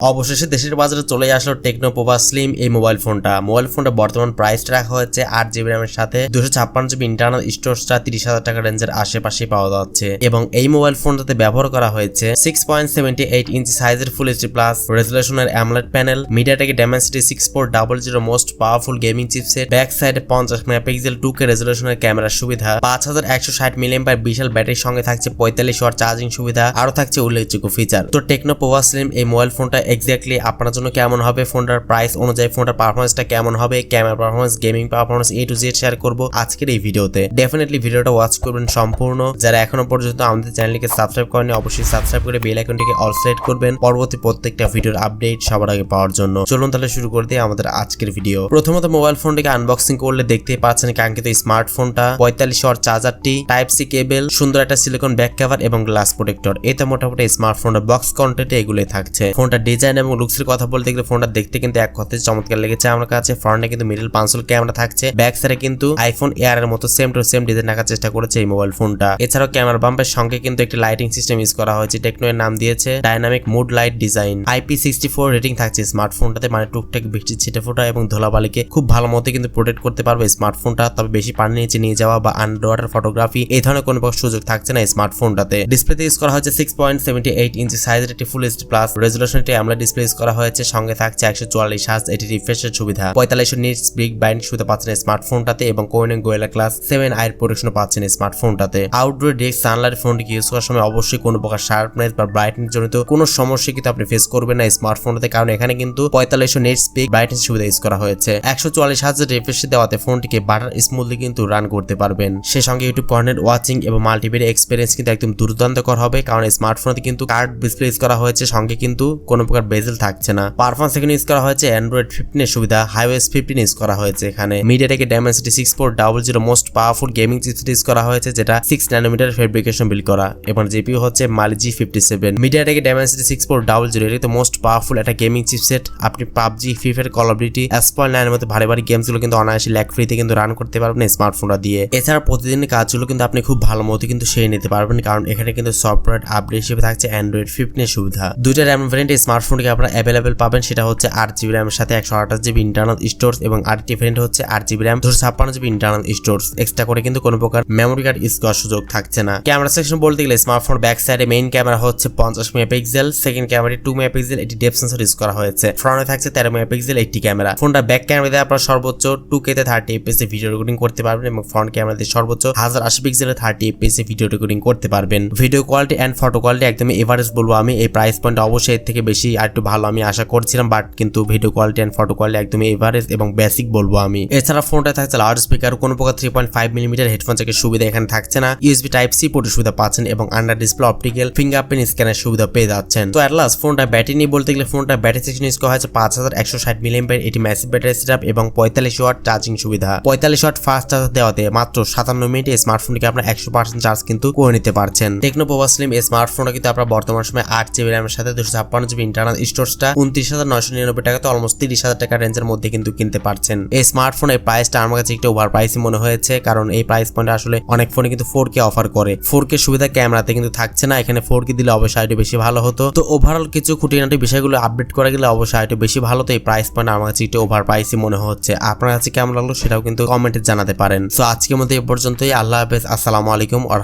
অবশেষে দেশের বাজারে চলে আসলো টেকনো পোভা স্লিম এই মোবাইল ফোনটা। মোবাইল ফোনটা বর্তমান প্রাইসটা রাখা হয়েছে আট জিবি র্যামের সাথে দুশো ছাপ্পান্ন জিবি ইন্টারনাল স্টোরেজটা তিরিশ হাজার টাকা রেঞ্জের আশেপাশে পাওয়া যাচ্ছে। এবং এই মোবাইল ফোনটাতে ব্যবহার করা হয়েছে six point seventy eight inch সাইজের full HD plus রেজুলেশনের AMOLED panel MediaTek Dimensity six four double zero most powerful gaming chipset back সাইডে পঞ্চাশ মেগাপিক্সেল টু কে রেজুলেশনের ক্যামেরার সুবিধা, পাঁচ হাজার একশো ষাট মিলিয়ন পার বিশাল ব্যাটারির সঙ্গে থাকছে পঁয়তাল্লিশ ওয়াট চার্জিং সুবিধা আরও থাকছে উল্লেখযোগ্য ফিচার তো টেকনো পোভা স্লিম এই মোবাইল ফোনটা এক্স্যাক্টলি আপনার জন্য কেমন হবে, ফোনটার প্রাইস অনুযায়ী ফোনটার পারফরমেন্সটা কেমন হবে camera performance gaming performance A to Z share করব আজকের এই ভিডিওতে। ডেফিনেটলি ভিডিওটা ওয়াচ করবেন সম্পূর্ণ। যারা এখনও পর্যন্ত আমাদের চ্যানেলকে সাবস্ক্রাইব করেনি অবশ্যই সাবস্ক্রাইব করে বেল আইকনটিকে অল সেট করবেন। পরবর্তী প্রত্যেকটা ভিডিওর আপডেট সবার আগে পাওয়ার জন্য। চলুন তাহলে শুরু করে দিই আমাদের আজকের ভিডিও প্রথমত মোবাইল ফোনটিকে আনবক্সিং করলে দেখতেই পাচ্ছেন কাঙ্ক্ষিত স্মার্টফোনটা পঁয়তাল্লিশ ওয়াট চার্জারটি টাইপ সি কেবল সুন্দর একটা সিলিকন ব্যাক কভার এবং গ্লাস প্রোটেক্টর এতে মোটামুটি স্মার্টফোনের বক্স কন্টেন্টে এগুলোই থাকছে। ফোনটা ডিজাইন এবং লুকসের কথা বলতে গেলে ফোনটা দেখতে কিন্তু এক কথায় চমৎকার লেগেছে। আমার কাছে ফ্রন্টে কিন্তু মিডল পাঁচশোল ক্যামেরা থাকছে। ব্যাক সাইডে কিন্তু আইফোন এয়ার এর মতো সেম টু সেম ডিজাইন রাখার চেষ্টা করেছে এই মোবাইল ফোনটা। এছাড়াও ক্যামেরা বাম্পের সঙ্গে কিন্তু একটি লাইটিং সিস্টেম ইউজ করা হয়েছে। টেকনো এর নাম দিয়েছে dynamic mood light design IP sixty four rating থাকছে স্মার্টফোনটাতে মানে টুকটাক বৃষ্টি ছিটে ফোটা এবং ধুলাবালিকে খুব ভালো মতো কিন্তু প্রোটেক্ট করতে পারবে স্মার্টফোনটা তবে বেশি পানি নিচে নিয়ে যাওয়া বা আন্ডার ওয়াটার ফটোগ্রাফি এই ধরনের কোনো সুযোগ থাকছে না স্মার্টফোনটাতে ডিসপ্লেতে ইউজ করা হয়েছে six point seventy eight inch সাইজের একটি ফুল এইচডি প্লাস রেজুলেশন আমরা ডিসপ্লে করা হয়েছে, সঙ্গে থাকছে একশো চুয়াল্লিশ হাজ এটি রিফ্রেশের সুবিধা। পঁয়তাল্লিশ নিটস বিগ বাইন্ড সুবিধা পাচ্ছেন স্মার্টফোনটাতে এবং কোয়েন গোয়েলা ক্লাস সেভেন আয়ের প্রোটেকশন পাচ্ছেন স্মার্টফোনটাতে আউটডোর ডেস্ক সানলাইট ফোনটিকে ইউজ করার সময় অবশ্যই কোনো প্রকার শার্পনেস বা ব্রাইটনেস জনিত কোনো সমস্যা কিন্তু আপনি ফেস করবেন না স্মার্টফোনটাতে কারণ এখানে কিন্তু পঁয়তাল্লিশ নেট স্পিক ব্রাইটনেস সুবিধা ইউজ করা হয়েছে। একশো চুয়াল্লিশ হাজার রিফ্রেশ দেওয়াতে ফোনটিকে বাটার স্মুথলি কিন্তু রান করতে পারবেন। সে সঙ্গে ইউটিউব কন্টেন্ট ওয়াচিং এবং মাল্টিমিডিয়া এক্সপিরিয়েন্স কিন্তু একদম দুর্দান্তকর হবে, কারণ স্মার্টফোনতে কিন্তু কার্ড ডিসপ্লে করা হয়েছে, সঙ্গে কিন্তু কোনো প্রকার বেজেল থাকছে না। পারফরমেন্স এখানে ইউজ করা হয়েছে অ্যান্ড্রয়েড ফিফটিন এর সুবিধা হাইওয়েস ফিফটিন ইউজ করা হয়েছে এখানে। মিডিয়াটেকে Dimensity six four double zero most powerful gaming chipset use করা হয়েছে, যেটা সিক্স ন্যানোমিটার ফেব্রিকেশন বিল করা। এবং জিপিও হচ্ছে Mali G fifty seven মিডিয়াটেকে Dimensity six four double zero এটি মোস্ট পাওয়ারফুল একটা গেমিং চিপসেট আপনি পাবজি ফ্রি ফায়ার কলাবিলিটি অ্যাসপয়েল নাইনের মতো ভারী ভারী গেমসগুলো কিন্তু অনায়াসে ল্যাক ফ্রিতে কিন্তু রান করতে পারবেন স্মার্টফোনটা দিয়ে। এছাড়া প্রতিদিনের কাজগুলো কিন্তু আপনি খুব ভালো মতো কিন্তু সেরে নিতে পারবেন, কারণ এখানে কিন্তু সফটওয়্যার আপডেট হিসেবে থাকছে অ্যান্ড্রয়েড ফিফটিনের সুবিধা। দুইটা র্যাম ভ্যারিয়েন্ট স্মার্টফোনকে আপনারা অ্যাভেলেবেল পাবেন, সেটা হচ্ছে আট জিবি র্যামের সাথে একশো আঠাশ জিবি ইন্টারনাল স্টোরস এবং আর ভ্যারিয়েন্ট হচ্ছে আট জিবি র্যাম দুশো ছাপ্পান্ন জিবি ইন্টারনাল স্টোরস এক্সট্রা করে কিন্তু কোনো প্রকার মেমোরি কার্ড ইউজ করার সুযোগ থাকছে না। ক্যামেরা সেকশন বলতে গেলে স্মার্টফোন ব্যাক সাইডে মেইন ক্যামেরা হচ্ছে পঞ্চাশ মেগাপিক্সেল সেকেন্ড ক্যামেরাটি টু মেগাপিক্সেল এটি ডেপ সেন্সর ইউজ করা হয়েছে। ফ্রন্টে থাকছে তেরো মেগাপিক্সেল একটি ক্যামেরা ফোনটা ব্যাক ক্যামেরা দিয়ে আপনারা সর্বোচ্চ টু কেতে থার্টি এফপিএস ভিডিও রেকর্ডিং করতে পারবেন এবং ফ্রন্ট ক্যামেরা দিয়ে সর্বোচ্চ হাজার আশি পিক্সেলের থার্টি এফপিএস ভিডিও রেকর্ডিং করতে পারবেন। Video quality and photo quality একদমই এভারেজ বলব আমি। এই প্রাইস পয়েন্ট অবশ্যই এর থেকে বেশি আর একটু ভালো আমি আশা করছিলাম বাট কিন্তু video quality and photo quality একদমই এভারেজ এবং বেসিক বলব আমি। এছাড়া ফোনটা থাকছে লাউড স্পিকার কোনো প্রকার three point five millimetre headphone থেকে সুবিধা এখানে থাকছে না। ইউএসবি টাইপ সি পোর্টের সুবিধা পাচ্ছেন এবং আন্ডার ডিসপ্লে অপটিক্যাল ফিঙ্গারপ্রিন্ট স্ক্যানের সুবিধা পেয়ে যাচ্ছেন। তো অ্যাটলাস ফোনটা ব্যাটারি নিয়ে বলতে গেলে ফোনটা ব্যাটারি সেকশন ইউজ করা হয়েছে পাঁচ হাজার একশো ষাট মিলিমিটার এটি ম্যাসিভ ব্যাটারি সেটআপ এবং পঁয়তাল্লিশ ওয়াট চার্জিং সুবিধা। পঁয়তাল্লিশ ওয়াট ফাস্ট চার্জার দেওয়াতে মাত্র সাতান্ন মিনিটে স্মার্টফোনটিকে আপনার একশো পার্সেন্ট চার্জ কিন্তু করে নিতে পারছেন। টেকনো পোভা স্লিম এই স্মার্টফোনটা কিন্তু আপনার বর্তমান সময় আট জিবি র্যামের সাথে দুশো ছাপ্পান্ন জিবি ইন্টারনাল স্টোরেজটা উনত্রিশ হাজার নয়শো নিরানব্বই টাকাতে অলমোস্ট তিরিশ হাজার টাকা রেঞ্জের মধ্যে কিন্তু কিনতে পারছেন। এই স্মার্টফোনের প্রাইসটা আমার কাছে একটু ওভার প্রাইসই মনে হয়েছে, কারণ এই প্রাইস পয়েন্টে আসলে অনেক ফোনে কিন্তু ফোর কে অফার করে। ফোর কে সুবিধা ক্যামেরাতে কিন্তু থাকছে না, এখানে ফোর কে দিলে অবশ্যই একটু বেশি ভালো হতো। তো ওভারঅল কিছু খুঁটিনাটি বিষয়গুলো আপডেট করা গেলে অবশ্যই একটু বেশি ভালো তো এই প্রাইস পয়েন্ট আমার কাছে একটু ওভার প্রাইসই মনে হচ্ছে। আপনার কাছে কেমন লাগল সেটাও কিন্তু কমেন্টে জানাতে পারেন। তো আজকের মধ্যে এ পর্যন্তই, আল্লাহ হাফেজ, আসসালামু আলাইকুম আ